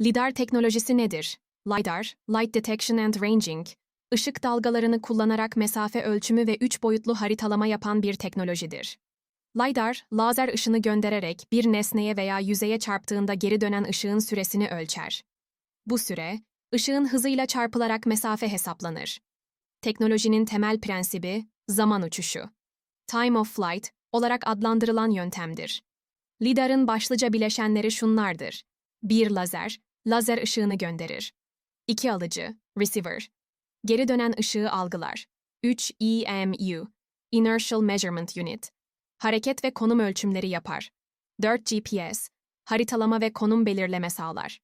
LIDAR teknolojisi nedir? LIDAR, Light Detection and Ranging, ışık dalgalarını kullanarak mesafe ölçümü ve üç boyutlu haritalama yapan bir teknolojidir. LIDAR, lazer ışını göndererek bir nesneye veya yüzeye çarptığında geri dönen ışığın süresini ölçer. Bu süre, ışığın hızıyla çarpılarak mesafe hesaplanır. Teknolojinin temel prensibi, zaman uçuşu. Time of flight olarak adlandırılan yöntemdir. LIDAR'ın başlıca bileşenleri şunlardır. 1 lazer, lazer ışığını gönderir. 2 alıcı, receiver, geri dönen ışığı algılar. 3 EMU, inertial measurement unit, hareket ve konum ölçümleri yapar. 4 GPS, haritalama ve konum belirleme sağlar.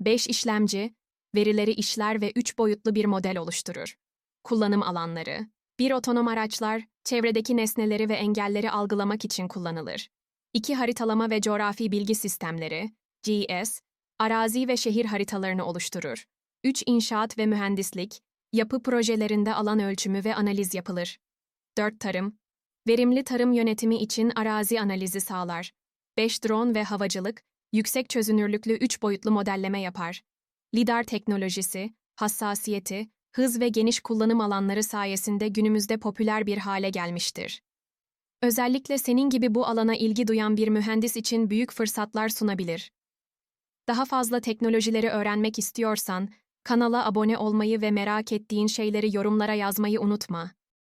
5 işlemci, verileri işler ve 3 boyutlu bir model oluşturur. Kullanım alanları, bir otonom araçlar, çevredeki nesneleri ve engelleri algılamak için kullanılır. 2 haritalama ve coğrafi bilgi sistemleri, GS, arazi ve şehir haritalarını oluşturur. 3 inşaat ve mühendislik, yapı projelerinde alan ölçümü ve analiz yapılır. 4 tarım, verimli tarım yönetimi için arazi analizi sağlar. 5 drone ve havacılık, yüksek çözünürlüklü 3 boyutlu modelleme yapar. LIDAR teknolojisi, hassasiyeti, hız ve geniş kullanım alanları sayesinde günümüzde popüler bir hale gelmiştir. Özellikle senin gibi bu alana ilgi duyan bir mühendis için büyük fırsatlar sunabilir. Daha fazla teknolojileri öğrenmek istiyorsan, kanala abone olmayı ve merak ettiğin şeyleri yorumlara yazmayı unutma.